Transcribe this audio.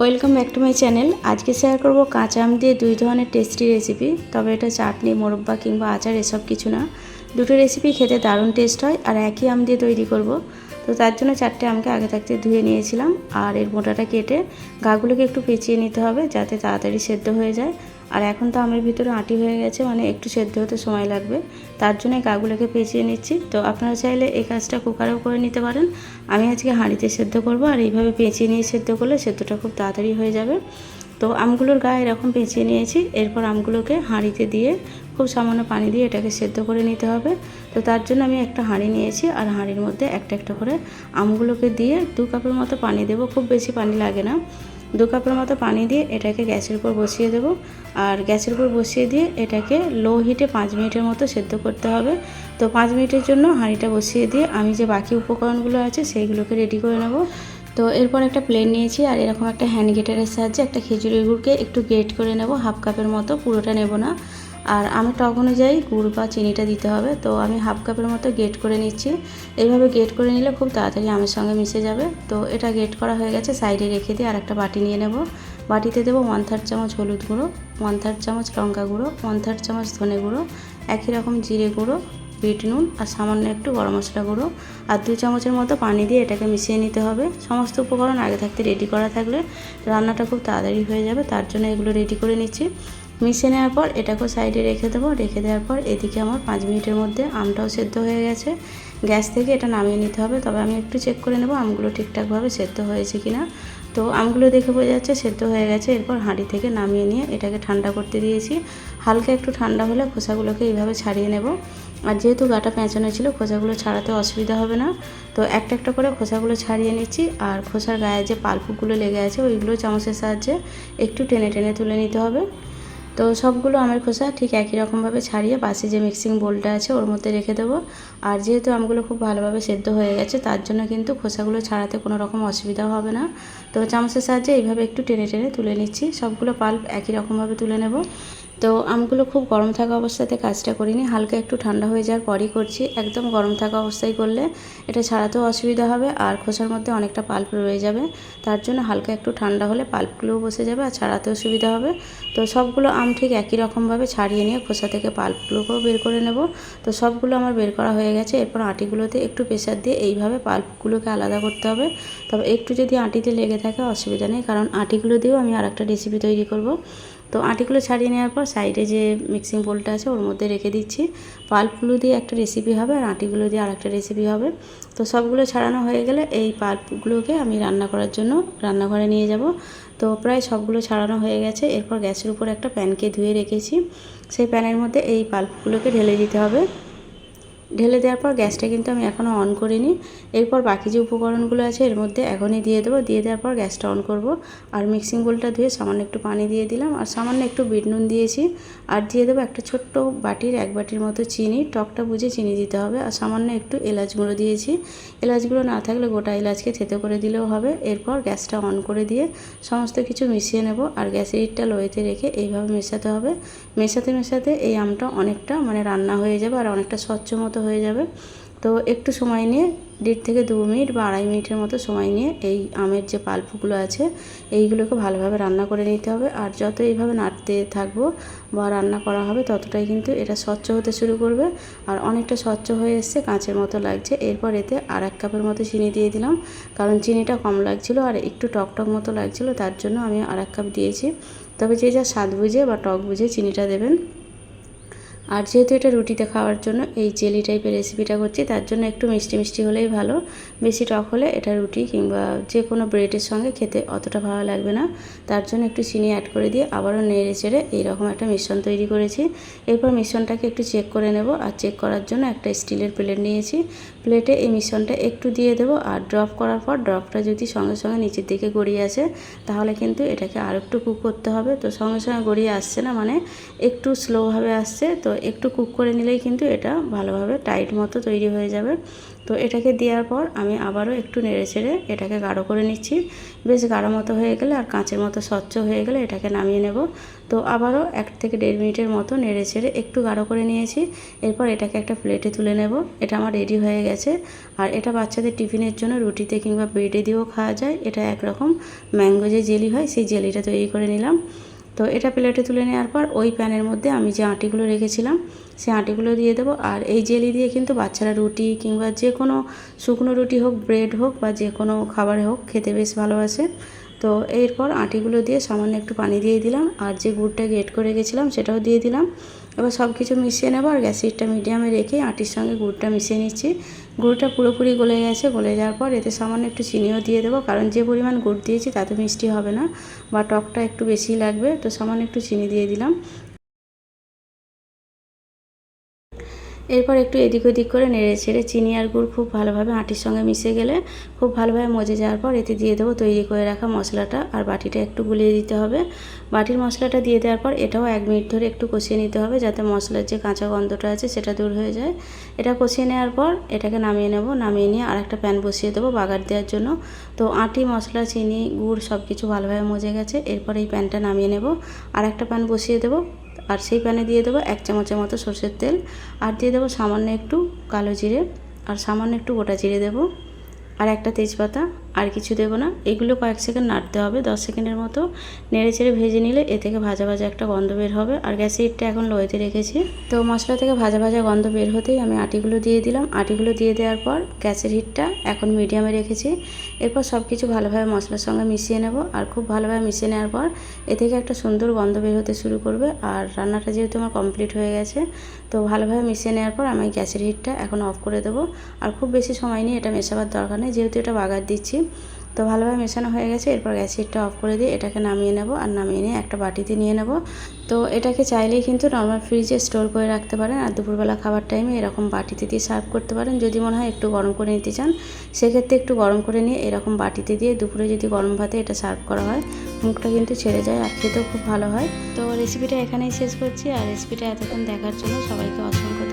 Welcome back to my channel. আজকে share করব কাঁচা আম দিয়ে দুই ধরনের টেস্টি রেসিপি তবে এটা চাটনি, মোরব্বা কিংবা আচার এসব কিছু না। দুটো রেসিপি খেতে দারুণ টেস্ট হয় আর একই আম দিয়ে তৈরি করব। তো তার জন্য চারটে আমকে আগে থাকতে ধুয়ে নিয়েছিলাম আর এর মোটাটা কেটে গাগুলোকে একটু পেঁচিয়ে নিতে হবে যাতে তাড়াতাড়ি সেদ্ধ হয়ে যায়। আর এখন তো আমের ভিতরে আটি হয়ে গেছে মানে একটু সেদ্ধ হতে সময় লাগবে। তার জন্য এই গাগুলোকে পেঁচিয়ে নিচ্ছি। তো আপনারা চাইলে এই কাজটা কুকারেও করে নিতে পারেন। আমি আজকে হাঁড়িতে সেদ্ধ করব, আর এইভাবে পেঁচিয়ে নিয়ে সেদ্ধ করলে সেদ্ধটা খুব তাড়াতাড়ি হয়ে যাবে। তো আমগুলোর গায়ে এরকম পেঁচিয়ে নিয়েছি, এরপর আমগুলোকে হাঁড়িতে দিয়ে খুব সামান্য পানি দিয়ে এটাকে সেদ্ধ করে নিতে হবে। তো তার জন্য আমি একটা হাঁড়ি নিয়েছি, আর হাঁড়ির মধ্যে একটা একটা করে আমগুলোকে দিয়ে দু কাপের মতো পানি দেবো, খুব বেশি পানি লাগে না। দু কাপের মতো পানি দিয়ে এটাকে গ্যাসের উপর বসিয়ে দেব। আর গ্যাসের উপর বসিয়ে দিয়ে এটাকে লো হিটে পাঁচ মিনিটের মতো সেদ্ধ করতে হবে। তো পাঁচ মিনিটের জন্য হাঁড়িটা বসিয়ে দিয়ে আমি যে বাকি উপকরণগুলো আছে সেইগুলোকে রেডি করে নেব। তো এরপর একটা প্লেন নিয়েছি আর এরকম একটা হ্যান্ড গেটারের সাহায্যে একটা খেজুরের গুড়কে একটু গ্রেট করে নেব। হাফ কাপের মতো, পুরোটা নেব না। আর আমি টক অনুযায়ী গুড় বা চিনিটা দিতে হবে। তো আমি হাফ কাপের মতো গেট করে নিচ্ছি। এইভাবে গেট করে নিলে খুব তাড়াতাড়ি আমের সঙ্গে মিশে যাবে। তো এটা গেট করা হয়ে গেছে, সাইডে রেখে দিয়ে আর একটা বাটি নিয়ে নেব। বাটিতে দেবো ওয়ান থার্ড চামচ হলুদ গুঁড়ো ওয়ান থার্ড চামচ লঙ্কা গুঁড়ো ওয়ান থার্ড চামচ ধনে গুঁড়ো, একই রকম জিরে গুঁড়ো, বিট নুন আর সামান্য একটু গরম মশলা গুঁড়ো আর দু চামচের মতো পানি দিয়ে এটাকে মিশিয়ে নিতে হবে। সমস্ত উপকরণ আগে থাকতে রেডি করা থাকলে রান্নাটা খুব তাড়াতাড়ি হয়ে যাবে, তার জন্য এগুলো রেডি করে নিচ্ছি। মিশিয়ে নেওয়ার পর এটাকেও সাইডে রেখে দেবো। রেখে দেওয়ার পর এদিকে আমার পাঁচ মিনিটের মধ্যে আমটাও সেদ্ধ হয়ে গেছে। গ্যাস থেকে এটা নামিয়ে নিতে হবে। তবে আমি একটু চেক করে নেব আমগুলো ঠিকঠাকভাবে সেদ্ধ হয়েছে কি না তো আমগুলো দেখে বোঝা যাচ্ছে সেদ্ধ হয়ে গেছে। এরপর হাঁড়ি থেকে নামিয়ে নিয়ে এটাকে ঠান্ডা করতে দিয়েছি। হালকা একটু ঠান্ডা হলে খোসাগুলোকে এইভাবে ছাড়িয়ে নেব। আর যেহেতু গাটা পেঁচানো ছিল, খোসাগুলো ছাড়াতে অসুবিধা হবে না। তো একটা একটা করে খোসাগুলো ছাড়িয়ে নিচ্ছি। আর খোসার গায়ে যে পাল্পগুলো লেগে আছে, ওইগুলো চামচের সাহায্যে একটু টেনে টেনে তুলে নিতে হবে। তো সবগুলো আমের খোসা ঠিক একই রকমভাবে ছাড়িয়ে পাশে যে মিক্সিং বোলটা আছে ওর মধ্যে রেখে দেবো। আর যেহেতু আমগুলো খুব ভালোভাবে সেদ্ধ হয়ে গেছে, তার জন্য কিন্তু খোসাগুলো ছাড়াতে কোনো রকম অসুবিধা হবে না। তো চামচের সাহায্যে এইভাবে একটু টেনে টেনে তুলে নিচ্ছি। সবগুলো পাল্প একই রকমভাবে তুলে নেব। তো আমগুলো খুব গরম থাকা অবস্থাতে কাজটা করিনি। হালকা একটু ঠান্ডা হয়ে যাওয়ার পরই করছি। একদম গরম থাকা অবস্থায় করলে এটা ছাড়াতেও অসুবিধা হবে আর খোসার মধ্যে অনেকটা পাল্প রয়ে যাবে। তার জন্য হালকা একটু ঠান্ডা হলে পাল্পগুলোও বসে যাবে আর ছাড়াতেও সুবিধা হবে। তো সবগুলো আম ঠিক একই রকমভাবে ছাড়িয়ে নিয়ে খোসা থেকে পাল্পগুলোকেও বের করে নেব। তো সবগুলো আমার বের করা হয়ে গেছে। এরপর আটিগুলোতে একটু প্রেশার দিয়ে এইভাবে পাল্পগুলোকে আলাদা করতে হবে। তবে একটু যদি আটিতে লেগে থাকে অসুবিধা নেই। কারণ আটিগুলো দিয়েও আমি আর একটা রেসিপি তৈরি করব। তো আটিগুলো ছাড়িয়ে নেওয়ার পর সাইডে যে মিক্সিং বোলটা আছে, ওর মধ্যে রেখে দিচ্ছি। পাল্পগুলো দিয়ে একটা রেসিপি হবে আর আটিগুলো দিয়ে আর একটা রেসিপি হবে। তো সবগুলো ছাড়ানো হয়ে গেলে এই পাল্পগুলোকে আমি রান্না করার জন্য রান্নাঘরে নিয়ে যাব। তো প্রায় সবগুলো ছাড়ানো হয়ে গেছে। এরপর গ্যাসের উপর একটা প্যানকে ধুয়ে রেখেছি। সেই প্যানের মধ্যে এই পাল্পগুলোকে ঢেলে দিতে হবে। ঢেলে দেওয়ার পর গ্যাসটা কিন্তু আমি এখনও অন করিনি। এরপর বাকি যে উপকরণগুলো আছে এর মধ্যে এখনই দিয়ে দেবো। দিয়ে দেওয়ার পর গ্যাসটা অন করব। আর মিক্সিং বোলটা ধুয়ে সামান্য একটু পানি দিয়ে দিলাম। আর সামান্য একটু বিট নুন দিয়েছি। আর দিয়ে দেবো একটা ছোট্ট বাটির, এক বাটির মতো চিনি। টকটা বুঝে চিনি দিতে হবে। আর সামান্য একটু এলাচ গুঁড়ো দিয়েছি। এলাচ গুঁড়ো না থাকলে গোটা এলাচকে থেতে করে দিলেও হবে। এরপর গ্যাসটা অন করে দিয়ে সমস্ত কিছু মিশিয়ে নেব। আর গ্যাসের ইটটা লোয়েতে রেখে এইভাবে মেশাতে হবে। মেশাতে মেশাতে এই আমটা অনেকটা মানে রান্না হয়ে যাবে। আর অনেকটা স্বচ্ছ মতো হয়ে যাবে। তো একটু সময় নিয়ে, দেড় থেকে দু মিনিট বা আড়াই মিনিটের মতো সময় নিয়ে এই আমের যে পাল্পগুলো আছে, এইগুলোকে ভালোভাবে রান্না করে নিতে হবে। আর যত এইভাবে নাড়তে থাকব বা রান্না করা হবে, ততটাই কিন্তু এটা স্বচ্ছ হতে শুরু করবে। আর অনেকটা স্বচ্ছ হয়ে এসছে, কাঁচের মতো লাগছে। এরপর এতে আর এক কাপের মতো চিনি দিয়ে দিলাম, কারণ চিনিটা কম লাগছিল আর একটু টক টক মতো লাগছিল, তার জন্য আমি আর এক কাপ দিয়েছি। তবে যে যা স্বাদ বুঝে বা টক বুঝে চিনিটা দেবেন। আর যেহেতু এটা রুটিতে খাওয়ার জন্য এই জেলি টাইপের রেসিপিটা করছি, তার জন্য একটু মিষ্টি মিষ্টি হলেই ভালো। বেশি টক হলে এটা রুটি কিংবা যে কোনো ব্রেডের সঙ্গে খেতে অতটা ভালো লাগবে না। তার জন্য একটু চিনি অ্যাড করে দিয়ে আবারও নেড়ে চেড়ে এইরকম একটা মিশ্রণ তৈরি করেছি। এরপর মিশ্রণটাকে একটু চেক করে নেব আর চেক করার জন্য একটা স্টিলের প্লেট নিয়েছি। প্লেটে এই মিশ্রণটা একটু দিয়ে দেবো আর ড্রপ করার পর ড্রপটা যদি সঙ্গে সঙ্গে নিচের দিকে গড়িয়ে আসে, তাহলে কিন্তু এটাকে আর একটু কুক করতে হবে। তো সঙ্গে সঙ্গে গড়িয়ে আসছে না মানে একটু স্লোভাবে আসছে, তো একটু কুক করে নিলেই কিন্তু এটা ভালোভাবে টাইট মতো তৈরি হয়ে যাবে। তো এটাকে দেওয়ার পর আমি আবারও একটু নেড়ে ছেড়ে এটাকে গাঢ় করে নিচ্ছি। বেশ গাঢ় মতো হয়ে গেলে আর কাঁচের মতো স্বচ্ছ হয়ে গেলে এটাকে নামিয়ে নেব। তো আবারও এক থেকে দেড় মিনিটের মতো নেড়ে ছেড়ে একটু গাঢ় করে নিয়েছি। এরপর এটাকে একটা প্লেটে তুলে নেব। এটা আমার রেডি হয়ে গেছে। আর এটা বাচ্চাদের টিফিনের জন্য রুটিতে কিংবা ব্রেডে দিয়েও খাওয়া যায়। এটা একরকম ম্যাঙ্গো যে জেলি হয়, সেই জেলিটা তৈরি করে নিলাম। তো এটা প্লেটে তুলে নেওয়ার পর ওই প্যানের মধ্যে আমি যে আটিগুলো রেখেছিলাম, সেই আটিগুলো দিয়ে দেবো। আর এই জেলি দিয়ে কিন্তু বাচ্চারা রুটি কিংবা যে কোনো শুকনো রুটি হোক, ব্রেড হোক বা যে কোনো খাবারে হোক খেতে বেশ ভালোবাসে। তো এরপর আটিগুলো দিয়ে সামান্য একটু পানি দিয়ে দিলাম। আর যে গুড়টা গেট করে গেছিলাম সেটাও দিয়ে দিলাম। এবার সব কিছু মিশিয়ে নেব আর গ্যাসিটটা মিডিয়ামে রেখে আটির সঙ্গে গুড়টা মিশিয়ে নিচ্ছি। গুড়টা পুরোপুরি গলে গেছে, গলে যাওয়ার পর এতে সামান্য একটু চিনিও দিয়ে দেবো, কারণ যে পরিমাণ গুড় দিয়েছি তাতে মিষ্টি হবে না বা টকটা একটু বেশি লাগবে, তো সামান্য একটু চিনি দিয়ে দিলাম। এরপর একটু এদিক ওদিক করে নেড়ে ছেড়ে চিনি আর গুড় খুব ভালোভাবে আটির সঙ্গে মিশে গেলে খুব ভালোভাবে মজে যাওয়ার পর এতে দিয়ে দেবো তৈরি করে রাখা মশলাটা আর বাটিটা একটু গুলিয়ে দিতে হবে। বাটির মশলাটা দিয়ে দেওয়ার পর এটাও এক মিনিট ধরে একটু কষিয়ে নিতে হবে যাতে মশলার যে কাঁচা গন্ধটা আছে সেটা দূর হয়ে যায়। এটা কষিয়ে নেওয়ার পর এটাকে নামিয়ে নেব। নামিয়ে নিয়ে আর একটা প্যান বসিয়ে দেবো বাগার দেওয়ার জন্য। তো আটি, মশলা, চিনি, গুড় সব কিছু ভালোভাবে মজে গেছে। এরপর এই প্যানটা নামিয়ে নেব। আর একটা প্যান বসিয়ে দেবো। আর সেই প্যানে দিয়ে দেবো এক চামচের মতো সর্ষের তেল। আর দিয়ে দেবো সামান্য একটু কালো জিরে। আর সামান্য একটু গোটা জিরে দেবো। আর একটা তেজপাতা। আর কিছু দেবো না। এগুলো কয়েক সেকেন্ড নাড়তে হবে, দশ সেকেন্ডের মতো নেড়ে চেড়ে ভেজে নিলে এ থেকে ভাজা ভাজা একটা গন্ধ বের হবে। আর গ্যাসের হিটটা এখন লোয়েতে রেখেছি। তো মশলা থেকে ভাজা ভাজা গন্ধ বের হতেই আমি আটিগুলো দিয়ে দিলাম। আটিগুলো দিয়ে দেওয়ার পর গ্যাসের হিটটা এখন মিডিয়ামে রেখেছি। এরপর সব কিছু ভালোভাবে মশলার সঙ্গে মিশিয়ে নেব। আর খুব ভালোভাবে মিশিয়ে নেওয়ার পর এ থেকে একটা সুন্দর গন্ধ বের হতে শুরু করবে। আর রান্নাটা যেহেতু আমার কমপ্লিট হয়ে গেছে, তো ভালোভাবে মিশিয়ে নেওয়ার পর আমি গ্যাসের হিটটা এখন অফ করে দেবো। আর খুব বেশি সময় নিয়ে এটা মেশাবার দরকার নেই, যেহেতু এটা বাগার দিচ্ছি। তো ভালোভাবে মেশানো হয়ে গেছে। এরপর গ্যাস হিটটা অফ করে দিয়ে এটাকে নামিয়ে নেব আর নামিয়ে নিয়ে একটা বাটিতে নিয়ে নেব। তো এটাকে চাইলেই কিন্তু নর্মাল ফ্রিজে স্টোর করে রাখতে পারেন আর দুপুরবেলা খাবার টাইমে এরকম বাটিতে দিয়ে সার্ভ করতে পারেন। যদি মনে হয় একটু গরম করে নিতে চান, সেক্ষেত্রে একটু গরম করে নিয়ে এরকম বাটিতে দিয়ে দুপুরে যদি গরম ভাতে এটা সার্ভ করা হয়, মুখটা কিন্তু ছেড়ে যায় আর খেতেও খুব ভালো হয়। তো রেসিপিটা এখানেই শেষ করছি। আর রেসিপিটা এতক্ষণ দেখার জন্য সবাইকে অসংখ্য